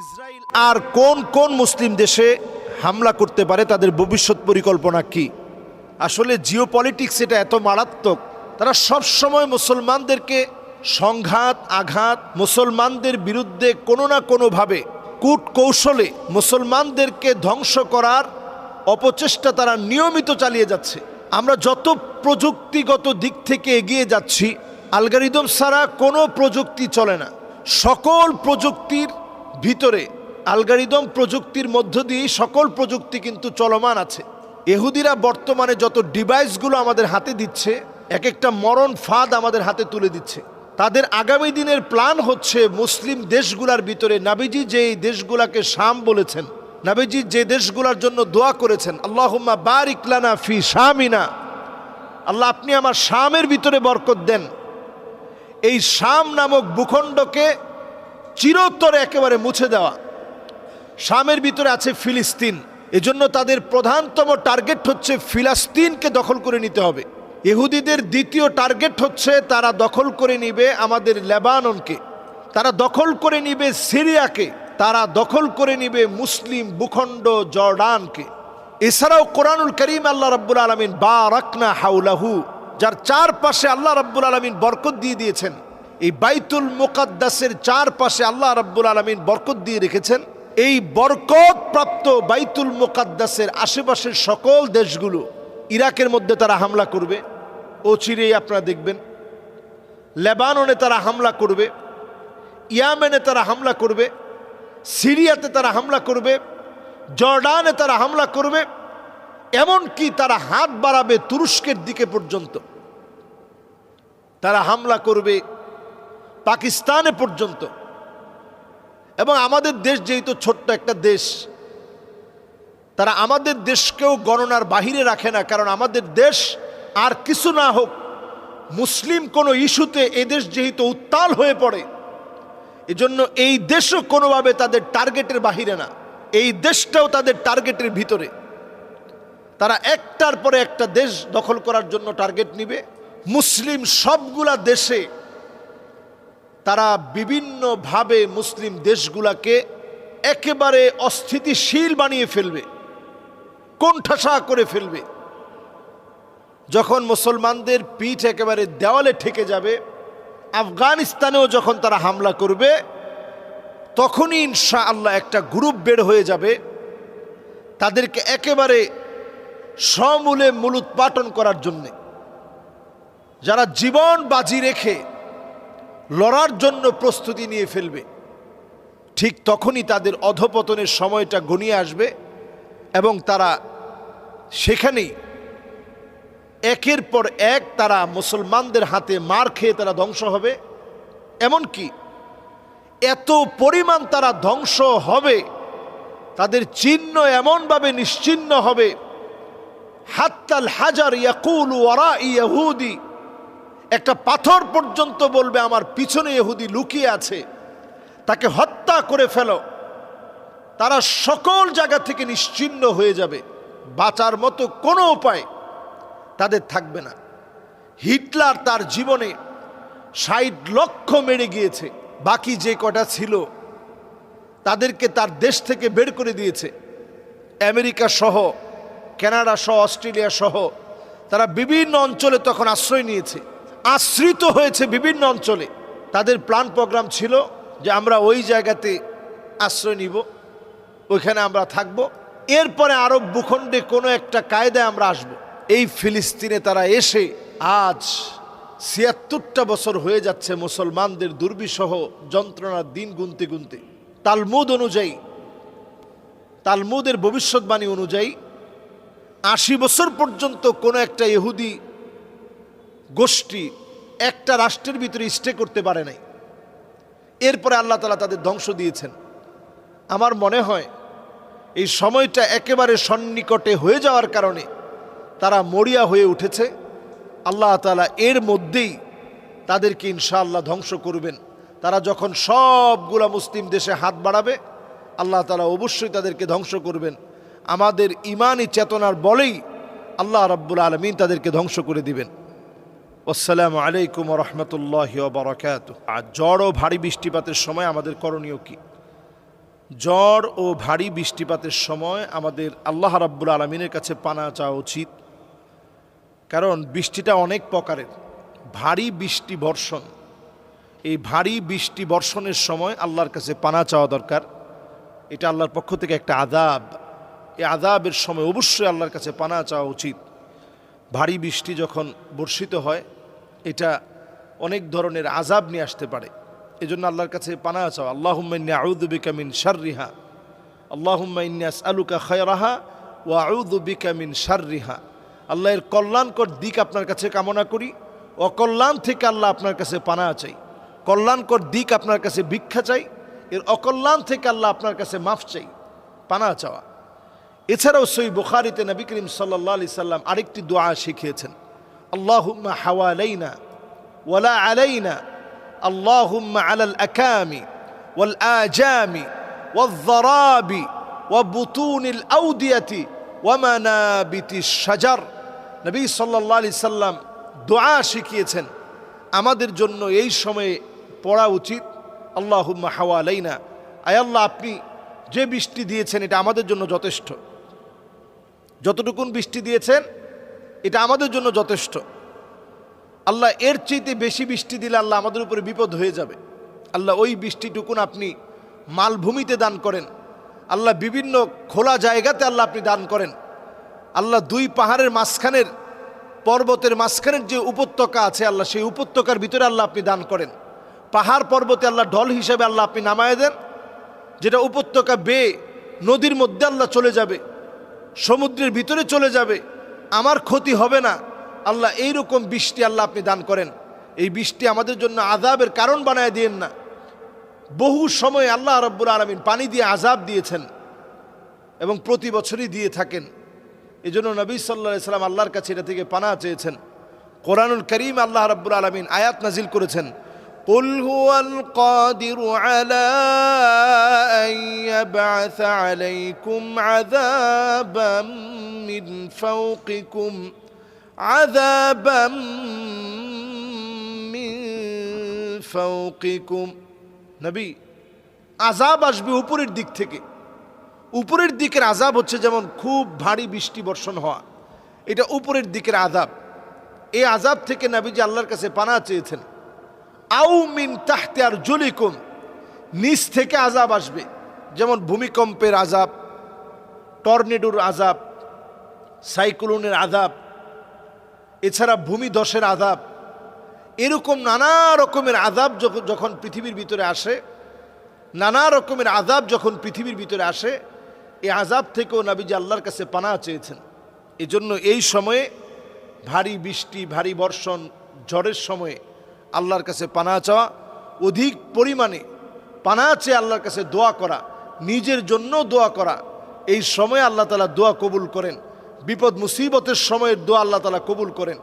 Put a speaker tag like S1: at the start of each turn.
S1: Israel আর কোন কোন মুসলিম দেশে হামলা করতে পারে, তাদের ভবিষ্যৎ পরিকল্পনা কি? আসলে জিও পলিটিক্স এটা এত মারাত্মক। তারা সব সময় মুসলমানদেরকে সংঘাত, আঘাত, মুসলমানদের বিরুদ্ধে কোনো না কোনোভাবে কূট কৌশলে মুসলমানদেরকে ধ্বংস করার অপচেষ্টা তারা নিয়মিত চালিয়ে যাচ্ছে। আমরা যত প্রযুক্তিগত দিক থেকে এগিয়ে যাচ্ছি আলগারিদম ছাড়া কোনো প্রযুক্তি চলে না। সকল প্রযুক্তির ভিতরে আলগারিদম প্রযুক্তির মধ্য দিয়েই সকল প্রযুক্তি কিন্তু চলমান আছে। এহুদিরা বর্তমানে যত ডিভাইসগুলো আমাদের হাতে দিচ্ছে এক একটা মরণ ফাঁদ আমাদের হাতে তুলে দিচ্ছে। তাদের আগামী দিনের প্ল্যান হচ্ছে মুসলিম দেশগুলার ভিতরে নাবিজি যে দেশগুলাকে শাম বলেছেন, নাবিজি যে দেশগুলার জন্য দোয়া করেছেন, আল্লাহুম্মা বারিকলানা ফি শামিনা। আল্লাহ, আপনি আমার শামের ভিতরে বরকত দেন। এই শাম নামক ভূখণ্ডকে চিরতরে একেবারে মুছে দেওয়া। শামের ভিতরে আছে ফিলিস্তিন। এজন্য তাদের প্রধানতম টার্গেট হচ্ছে ফিলিস্তিনকে দখল করে নিতে হবে। ইহুদিদের দ্বিতীয় টার্গেট হচ্ছে তারা দখল করে নিবে আমাদের লেবাননকে। তারা দখল করে নিবে সিরিয়াকে। তারা দখল করে নিবে মুসলিম ভূখণ্ড জর্ডানকে। এছাড়াও কোরআনুল করিম আল্লাহ রাব্বুল আলমিন বা রাকনা হাউলাহু যার চারপাশে আল্লাহ রাব্বুল আলমিন বরকত দিয়ে দিয়েছেন। এই বাইতুল মুকাদ্দাসের চারপাশে আল্লাহ রাব্বুল আলমিন বরকত দিয়ে রেখেছেন। এই বরকত প্রাপ্ত বাইতুল মুকাদ্দাসের আশেপাশের সকল দেশগুলো ইরাকের মধ্যে তারা হামলা করবে। ও চিরেই আপনারা দেখবেন। লেবাননে তারা হামলা করবে। ইয়ামেনে তারা হামলা করবে। সিরিয়াতে তারা হামলা করবে। জর্ডানে তারা হামলা করবে। এমনকি তারা হাত বাড়াবে তুরস্কের দিকে পর্যন্ত। তারা হামলা করবে পাকিস্তানে পর্যন্ত। এবং আমাদের দেশ যেহেতু ছোট্ট একটা দেশ, তারা আমাদের দেশকেও গণনার বাহিরে রাখে না, কারণ আমাদের দেশ আর কিছু না হোক, মুসলিম কোনো ইস্যুতে এদেশ যেহেতু উত্তাল হয়ে পড়ে, এজন্য এই দেশও কোনোভাবে তাদের টার্গেটের বাহিরে না, এই দেশটাও তাদের টার্গেটের ভিতরে। তারা একটার পরে একটা দেশ দখল করার জন্য টার্গেট নিবে, মুসলিম সবগুলা দেশে তারা বিভিন্নভাবে মুসলিম দেশগুলাকে একেবারে অস্থিতিশীল বানিয়ে ফেলবে, কোণঠাসা করে ফেলবে। যখন মুসলমানদের পিঠ একেবারে দেওয়ালে ঠেকে যাবে, আফগানিস্তানেও যখন তারা হামলা করবে, তখনই ইনশা আল্লাহ একটা গ্রুপ বের হয়ে যাবে, তাদেরকে একেবারে সমূলে মূলোৎপাটন করার জন্যে। যারা জীবন বাজি রেখে লড়ার জন্য প্রস্তুতি নিয়ে ফেলবে। ঠিক তখনই তাদের অধপতনের সময়টা গনিয়ে আসবে এবং তারা সেখানেই একের পর এক তারা মুসলমানদের হাতে মার খেয়ে তারা ধ্বংস হবে। এমনকি এত পরিমাণ তারা ধ্বংস হবে, তাদের চিহ্ন এমনভাবে নিশ্চিহ্ন হবে, হাত্তাল হাজার ইয়াকুল ওয়ারা ইয়াহুদি একটা পাথর পর্যন্ত বলবে, আমার পিছনে ইহুদি লুকিয়ে আছে, তাকে হত্যা করে ফেলো। তারা সকল জায়গা থেকে নিশ্চিন্ন হয়ে যাবে। বাঁচার মতো কোনো উপায় তাদের থাকবে না। হিটলার তার জীবনে ষাট লক্ষ মেরে গিয়েছে। বাকি যে কটা ছিল, তাদেরকে তার দেশ থেকে বের করে দিয়েছে। আমেরিকা সহ, কানাডা সহ, অস্ট্রেলিয়া সহ, তারা বিভিন্ন অঞ্চলে তখন আশ্রয় নিয়েছে। আশ্রিত হয়েছে বিভিন্ন অঞ্চলে। তাদের প্ল্যান প্রোগ্রাম ছিল যে আমরা ওই জায়গাতে আশ্রয় নিব, ওইখানে আমরা থাকব। এরপরে আরব ভূখণ্ডে কোনো একটা কায়দায় আমরা আসব। এই ফিলিস্তিনে তারা এসে আজ ছিয়াত্তরটা বছর হয়ে যাচ্ছে মুসলমানদের দুর্বিসহ যন্ত্রণার দিন গুনতে গুনতে। তালমুদ অনুযায়ী, তালমুদের ভবিষ্যৎবাণী অনুযায়ী আশি বছর পর্যন্ত কোনো একটা ইহুদি গোষ্ঠী একটা রাষ্ট্রের ভিতরে স্টে করতে পারে নাই। এরপরে আল্লাহ তালা তাদের ধ্বংস দিয়েছেন। আমার মনে হয় এই সময়টা একেবারে সন্নিকটে হয়ে যাওয়ার কারণে তারা মরিয়া হয়ে উঠেছে। আল্লাহ তালা এর মধ্যেই তাদেরকে ইনশাআল্লাহ ধ্বংস করবেন। তারা যখন সবগুলা মুসলিম দেশে হাত বাড়াবে, আল্লাহ তালা অবশ্যই তাদেরকে ধ্বংস করবেন। আমাদের ইমানই চেতনার বলেই আল্লাহ রাব্বুল আলমিন তাদেরকে ধ্বংস করে দিবেন। আসসালামু আলাইকুম রহমতুল্লাহ বারাকাত আর ঝড় ও ভারী বৃষ্টিপাতের সময় আমাদের করণীয় কি? জ্বর ও ভারী বৃষ্টিপাতের সময় আমাদের আল্লাহ রাব্বুল আলমিনের কাছে পানা চাওয়া উচিত। কারণ বৃষ্টিটা অনেক প্রকারের। ভারী বৃষ্টি বর্ষণ। এই ভারী বৃষ্টি বর্ষণের সময় আল্লাহর কাছে পানা চাওয়া দরকার। এটা আল্লাহর পক্ষ থেকে একটা আদাব এই আদাবের সময় অবশ্যই আল্লাহর কাছে পানা চাওয়া উচিত। ভারী বৃষ্টি যখন বর্ষিত হয় এটা অনেক ধরনের আজাব নিয়ে আসতে পারে। এই জন্য আল্লাহর কাছে পানা চাও। আল্লাহুম্মাইন্নি আউদুবিকা মিন শাররিহা। আল্লাহুম্মাইন্নি আসআলুকা খায়রাহা ওয়া আউদুবিকা মিন শাররিহা। আল্লাহর কল্যাণকর দিক আপনার কাছে কামনা করি। অকল্যাণ থেকে আল্লাহ আপনার কাছে পানা চাই। কল্যাণকর দিক আপনার কাছে ভিক্ষা চাই। এর অকল্যাণ থেকে আল্লাহ আপনার কাছে মাফ চাই। পানা চাওয়া। এছাড়াও সই বুখারিতে নবী করিম সাল্লাহ আলি সাল্লাম আরেকটি দোয়া শিখিয়েছেন। আল্লাহুম্মা হাওয়ালাইনা ওয়ালা আলাইনা আল্লাহুম্মা আলাল আকামি ওয়াল আজামি والضراب وبطون الأودية ومنابت الشجر নবী সাল্লাল্লাহু আলাইহি সাল্লাম দোয়া শিখিয়েছেন আমাদের জন্য এই সময়ে পড়া উচিত আল্লাহুম্মা হাওয়ালাইনা আয় আল্লাহ আপনি যে বৃষ্টি দিয়েছেন এটা আমাদের জন্য যথেষ্ট যতটুকুন বৃষ্টি দিয়েছেন এটা আমাদের জন্য যথেষ্ট। আল্লাহ এর চাইতে বেশি বৃষ্টি দিলে আল্লাহ আমাদের উপরে বিপদ হয়ে যাবে। আল্লাহ ওই বৃষ্টিটুকুন আপনি মালভূমিতে দান করেন। আল্লাহ বিভিন্ন খোলা জায়গাতে আল্লাহ আপনি দান করেন। আল্লাহ দুই পাহাড়ের মাঝখানের পর্বতের মাঝখানের যে উপত্যকা আছে আল্লাহ সেই উপত্যকার ভিতরে আল্লাহ আপনি দান করেন। পাহাড় পর্বতে আল্লাহ ঢল হিসাবে আল্লাহ আপনি নামায় দেন। যেটা উপত্যকা বেয়ে নদীর মধ্যে আল্লাহ চলে যাবে, সমুদ্রের ভিতরে চলে যাবে। আমার ক্ষতি হবে না। আল্লাহ এইরকম বৃষ্টি আল্লাহ আপনি দান করেন। এই বৃষ্টি আমাদের জন্য আজাবের কারণ বানায় দিয়েন না। বহু সময় আল্লাহ রব্বুল আলমিন পানি দিয়ে আজাব দিয়েছেন এবং প্রতি বছরই দিয়ে থাকেন। এই জন্য নবী সাল্লা সাল্লাম আল্লাহর কাছে এটা থেকে পানা চেয়েছেন। কোরআনুল করিম আল্লাহ রব্বুল আলমিন আয়াত নাজিল করেছেন। قل هو القادر على أن يبعث عليكم عذابا من فوقكم عذابا من فوقكم নবী আজাব আসবে উপরের দিক থেকে উপরের দিকের আজাব হচ্ছে যেমন খুব ভারী বৃষ্টি বর্ষণ হওয়া এটা উপরের দিকের আজাব এই আজাব থেকে নবীজি আল্লাহর কাছে পানা চেয়েছেন আউ মিন তাহতে আর জলিকুম, নিচ থেকে আজাব আসবে। যেমন ভূমিকম্পের আজাব টর্নেডোর আজাব সাইক্লোনের আজাব এছাড়া ভূমিধসের আজাব এরকম নানা রকমের আজাব যখন পৃথিবীর ভিতরে আসে, নানা রকমের আজাব যখন পৃথিবীর ভিতরে আসে এই আজাব থেকেও নাবিজি আল্লাহর কাছে পানা চেয়েছেন। এজন্য এই সময়ে ভারী বৃষ্টি, ভারী বর্ষণ, ঝড়ের সময়ে আল্লাহর কাছে পানা চাওয়া, অধিক পরিমাণে পানা চেয়ে আল্লাহর কাছে দোয়া করা, নিজের জন্য দোয়া করা, এই সময়ে আল্লাহ তালা দোয়া কবুল করেন। বিপদ মুসিবতের সময়ের দোয়া আল্লাহ তালা কবুল করেন।